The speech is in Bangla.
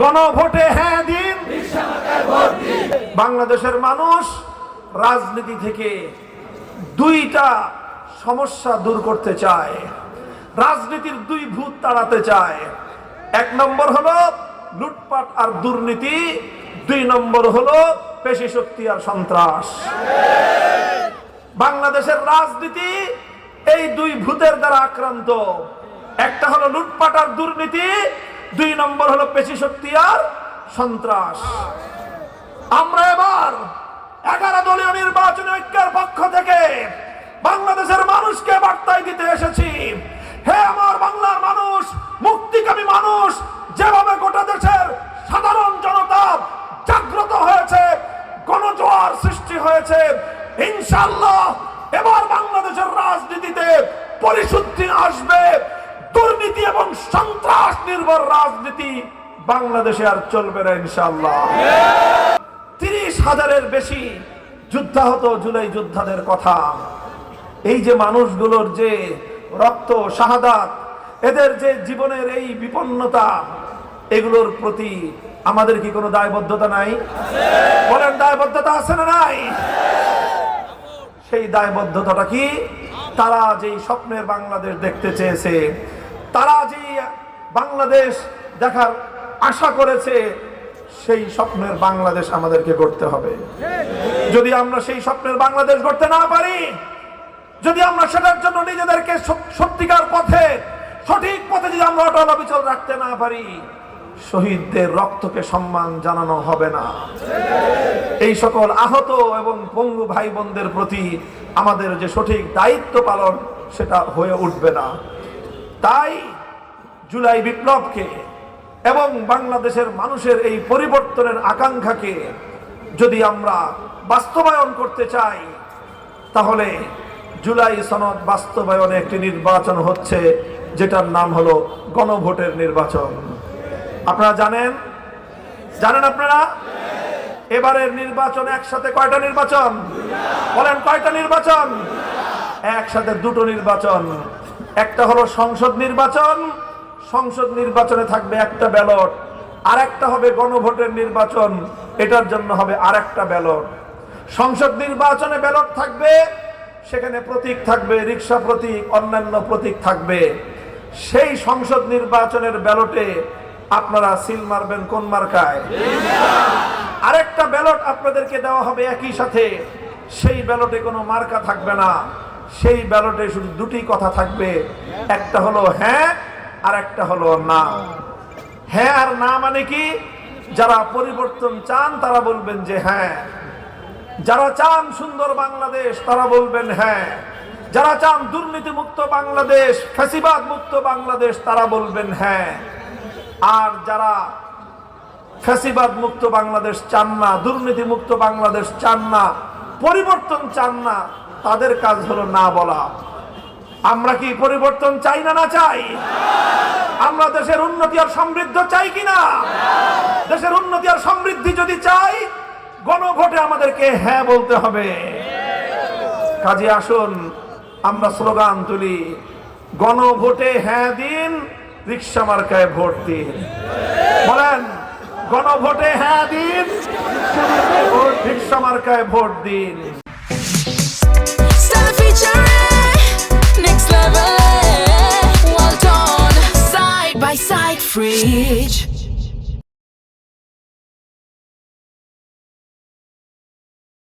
গণভোটে হ্যাঁ দিন। বাংলাদেশের মানুষ রাজনীতি থেকে দুইটা সমস্যা দূর করতে চায়। রাজনীতির দুই ভূত তাড়াতে চায়। এক নম্বর হলো লুটপাট আর দুর্নীতি। দুই নম্বর হলো পেশি শক্তি আর সন্ত্রাস। বাংলাদেশের রাজনীতি এই দুই ভূতের দ্বারা আক্রান্ত। একটা হলো লুটপাট আর দুর্নীতি। দুই নম্বর হলো পেশি শক্তি আর সন্ত্রাস। আমরা এবার এগারো দলীয় নির্বাচন ঐক্যের পক্ষ থেকে বাংলাদেশের মানুষকে বার্তায় দিতে এসেছি। হে আমার বাংলার মানুষ, মুক্তিকামী মানুষ, যেভাবে গোটা দেশের সাধারণ জনতা জাগ্রত হয়েছে, গণজোয়ার সৃষ্টি হয়েছে ইনশাল্লাহ এবার বাংলাদেশের রাজনীতিতে পরিশুদ্ধি আসবে। দুর্নীতি এবং সন্ত্রাস নির্ভর রাজনীতি বাংলাদেশে আর চলবে না ইনশাল্লাহ তিরিশ হাজারের বেশি যুদ্ধাহত জুলাই যোদ্ধাদের কথা। এই যে মানুষগুলোর যে রক্ত, শাহাদাত, এদের যে জীবনের এই বিপন্নতা, এগুলোর প্রতি আমাদের কি কোনো দায়বদ্ধতা নাই? বলেন, দায়বদ্ধতা আছে না নাই? সেই দায়বদ্ধতাটা কি? তারা যেই স্বপ্নের বাংলাদেশ দেখতে চেয়েছে তারা যেই বাংলাদেশ দেখার আশা করেছে, সেই স্বপ্নের বাংলাদেশ আমাদেরকে গড়তে হবে। যদি আমরা সেই স্বপ্নের বাংলাদেশ গড়তে না পারি, যদি আমরা সেটার জন্য নিজেদেরকে সত্যিকার পথে, সঠিক পথে যদি আমরা অটল অবিচল রাখতে না পারি, শহীদদের রক্তকে সম্মান জানানো হবে না। এই সকল আহত এবং পঙ্গু ভাই বোনদের প্রতি আমাদের যে সঠিক দায়িত্ব পালন, সেটা হয়ে উঠবে না। তাই জুলাই বিপ্লবকে এবং বাংলাদেশের মানুষের এই পরিবর্তনের আকাঙ্ক্ষাকে যদি আমরা বাস্তবায়ন করতে চাই, তাহলে জুলাই সনদ বাস্তবায়নে একটি নির্বাচন হচ্ছে, যেটার নাম হলো গণভোটের নির্বাচন। আপনারা জানেন? জানেন আপনারা? এবারের নির্বাচন একসাথে কয়টা নির্বাচন? বলেন কয়টা নির্বাচন? একসাথে দুটো নির্বাচন। একটা হলো সংসদ নির্বাচন, সংসদ নির্বাচনে থাকবে একটা ব্যালট। আর একটা হবে গণভোটের নির্বাচন, এটার জন্য হবে আর একটা ব্যালট। সংসদ নির্বাচনে ব্যালট থাকবে, সেখানে প্রতীক থাকবে রিক্সা প্রতীক, অন্যান্য প্রতীক থাকবে। সেই সংসদ নির্বাচনের ব্যালটে আপনারা সিল মারবেন কোন মার্কায়? আরেকটা ব্যালট আপনাদেরকে দেওয়া হবে একই সাথে, সেই ব্যালটে কোনো মার্কা থাকবে না। সেই ব্যালটে শুধু দুটি কথা থাকবে। একটা হলো হ্যাঁ আর একটা হলো না। হ্যাঁ আর না মানে কি? যারা পরিবর্তন চান তারা বলবেন যে হ্যাঁ। যারা চান সুন্দর বাংলাদেশ তারা বলবেন হ্যাঁ। যারা চান দুর্নীতি মুক্ত বাংলাদেশ ফ্যাসিবাদ মুক্ত বাংলাদেশ তারা বলবেন হ্যাঁ। আর যারা ফ্যাসিবাদ মুক্ত বাংলাদেশ চান না দুর্নীতি মুক্ত বাংলাদেশ চান না, পরিবর্তন চান না তাদের কাজ হলো না বলা। আমরা কি পরিবর্তন চাই না না চাই? আমরা দেশের উন্নতি আর সমৃদ্ধ চাই কি না? দেশের উন্নতি আর সমৃদ্ধি যদি চাই, গণভোটে আমাদেরকে হ্যাঁ বলতে হবে। কাজে আসুন, আমরা স্লোগান তুলি, গণভোটে হ্যাঁ দিন, রিক্সা মার্কায় ভোট দিন। বলেন, গণভোটে হ্যাঁ দিন, রিক্সা মার্কায় ভোট দিন। Fridge.